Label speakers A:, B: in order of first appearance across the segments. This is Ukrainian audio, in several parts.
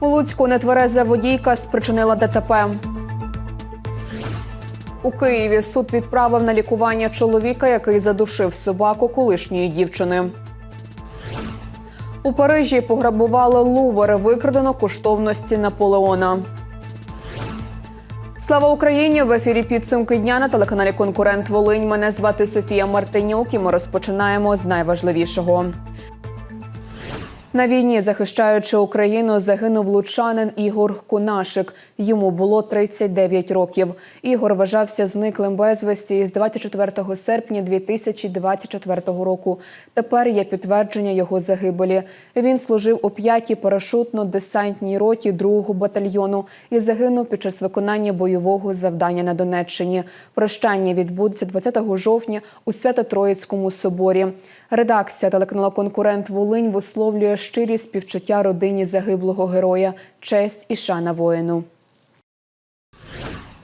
A: У Луцьку нетвереза водійка спричинила ДТП. У Києві суд відправив на лікування чоловіка, який задушив собаку колишньої дівчини. У Парижі пограбували лувер, викрадено коштовності Наполеона. Слава Україні! В ефірі підсумки дня на телеканалі Конкурент Волинь. Мене звати Софія Мартинюк. І ми розпочинаємо з найважливішого. На війні, захищаючи Україну, загинув лучанин Ігор Кунашик. Йому було 39 років. Ігор вважався зниклим безвісті із 24 серпня 2024 року. Тепер є підтвердження його загибелі. Він служив у 5-й парашутно-десантній роті 2-го батальйону і загинув під час виконання бойового завдання на Донеччині. Прощання відбудеться 20 жовтня у Свято-Троїцькому соборі. Редакція телеканалу Конкурент Волинь висловлює щирі співчуття родині загиблого героя, честь і шана воїну.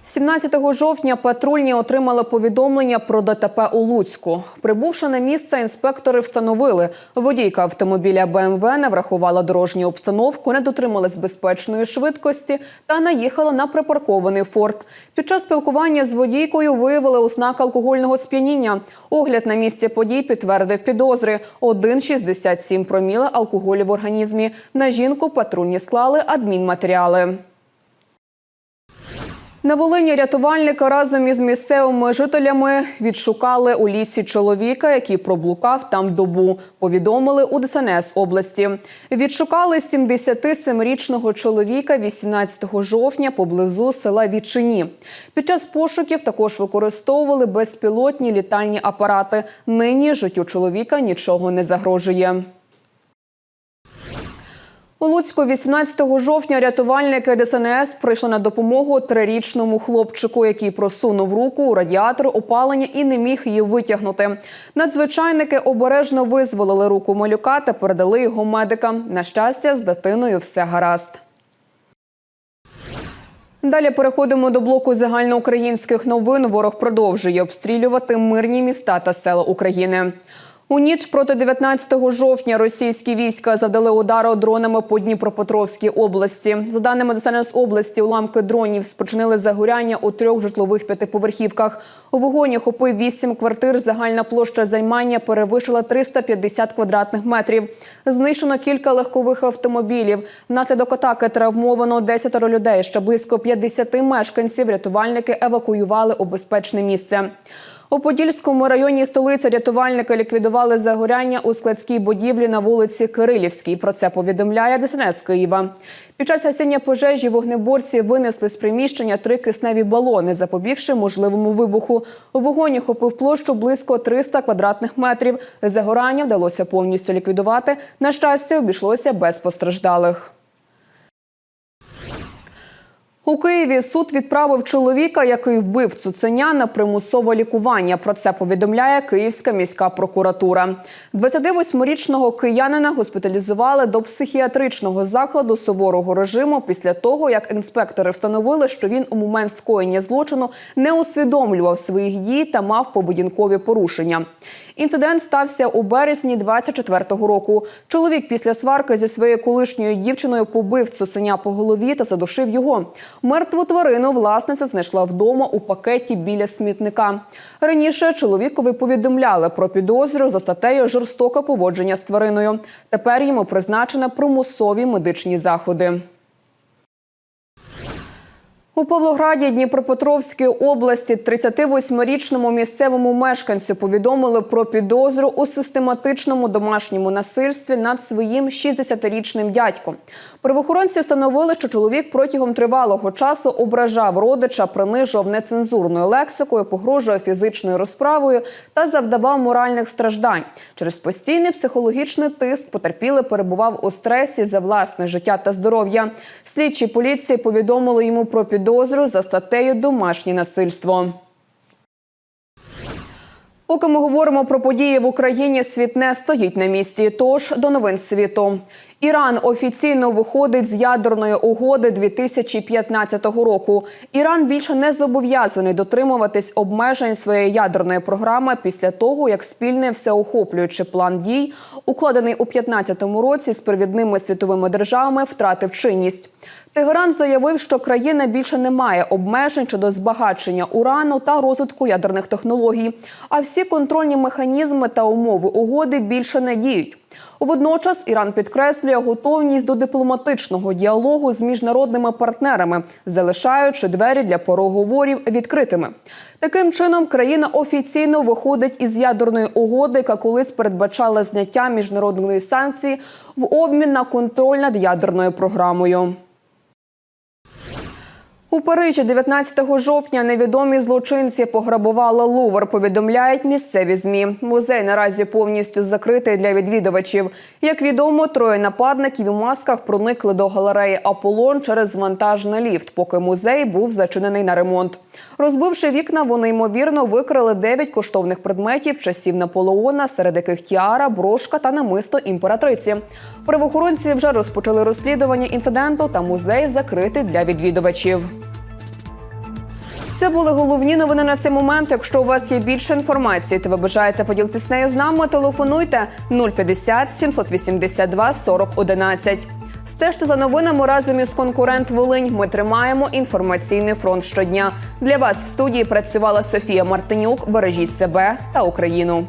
A: 17 жовтня патрульні отримали повідомлення про ДТП у Луцьку. Прибувши на місце, інспектори встановили, водійка автомобіля БМВ не врахувала дорожню обстановку, не дотрималась безпечної швидкості та наїхала на припаркований форт. Під час спілкування з водійкою виявили ознак алкогольного сп'яніння. Огляд на місці подій підтвердив підозри 1,67 проміла алкоголю в організмі. На жінку патрульні склали адмінматеріали. На Волині рятувальники разом із місцевими жителями відшукали у лісі чоловіка, який проблукав там добу. Повідомили у ДСНС області. Відшукали 77-річного чоловіка 18 жовтня поблизу села Вічині. Під час пошуків також використовували безпілотні літальні апарати. Нині життю чоловіка нічого не загрожує. У Луцьку 18 жовтня рятувальники ДСНС прийшли на допомогу трирічному хлопчику, який просунув руку у радіатор опалення і не міг її витягнути. Надзвичайники обережно визволили руку малюка та передали його медикам. На щастя, з дитиною все гаразд. Далі переходимо до блоку загальноукраїнських новин. Ворог продовжує обстрілювати мирні міста та села України. У ніч проти 19 жовтня російські війська завдали удару дронами по Дніпропетровській області. За даними ДСНС області, уламки дронів спочинили загоряння у трьох житлових п'ятиповерхівках. У вогоні охопив вісім квартир. Загальна площа займання перевищила 350 квадратних метрів. Знищено кілька легкових автомобілів. Внаслідок атаки травмовано 10 людей. Ще близько 50 мешканців рятувальники евакуювали у безпечне місце. У Подільському районі столиці рятувальники ліквідували загоряння у складській будівлі на вулиці Кирилівській. Про це повідомляє ДСНС Києва. Під час гасіння пожежі вогнеборці винесли з приміщення три кисневі балони, запобігши можливому вибуху. У вогоні охопив площу близько 300 квадратних метрів. Загорання вдалося повністю ліквідувати. На щастя, обійшлося без постраждалих. У Києві суд відправив чоловіка, який вбив цуценя на примусове лікування. Про це повідомляє Київська міська прокуратура. 28-річного киянина госпіталізували до психіатричного закладу суворого режиму після того, як інспектори встановили, що він у момент скоєння злочину не усвідомлював своїх дій та мав поведінкові порушення. Інцидент стався у березні 24-го року. Чоловік після сварки зі своєю колишньою дівчиною побив цуценя по голові та задушив його. Мертву тварину власниця знайшла вдома у пакеті біля смітника. Раніше чоловікові повідомляли про підозрю за статтею жорстоке поводження з твариною. Тепер йому призначено примусові медичні заходи. У Павлограді Дніпропетровської області 38-річному місцевому мешканцю повідомили про підозру у систематичному домашньому насильстві над своїм 60-річним дядьком. Правоохоронці встановили, що чоловік протягом тривалого часу ображав родича, принижував нецензурною лексикою, погрожує фізичною розправою та завдавав моральних страждань. Через постійний психологічний тиск потерпілий перебував у стресі за власне життя та здоров'я. Слідчі поліції повідомили йому про підозру підозру за статтею домашнє насильство. Поки ми говоримо про події в Україні, світ не стоїть на місці. Тож до новин світу. Іран офіційно виходить з ядерної угоди 2015 року. Іран більше не зобов'язаний дотримуватись обмежень своєї ядерної програми після того, як спільний всеохоплюючий план дій, укладений у 2015 році з провідними світовими державами, втратив чинність. Тегеран заявив, що країна більше не має обмежень щодо збагачення урану та розвитку ядерних технологій. А всі контрольні механізми та умови угоди більше не діють. Водночас Іран підкреслює готовність до дипломатичного діалогу з міжнародними партнерами, залишаючи двері для переговорів відкритими. Таким чином, країна офіційно виходить із ядерної угоди, яка колись передбачала зняття міжнародної санкції в обмін на контроль над ядерною програмою. У Парижі 19 жовтня невідомі злочинці пограбували Лувр. Повідомляють місцеві змі. Музей наразі повністю закритий для відвідувачів. Як відомо, троє нападників у масках проникли до галереї Аполлон через вантажний ліфт, поки музей був зачинений на ремонт. Розбивши вікна, вони ймовірно викрали дев'ять коштовних предметів часів Наполеона, серед яких тіара, брошка та намисто імператриці. Правоохоронці вже розпочали розслідування інциденту, та музей закритий для відвідувачів. Це були головні новини на цей момент. Якщо у вас є більше інформації, та ви бажаєте поділитись нею з нами, телефонуйте 050 782 40 11. Стежте за новинами разом із конкурент Волинь. Ми тримаємо інформаційний фронт щодня. Для вас в студії працювала Софія Мартинюк. Бережіть себе та Україну.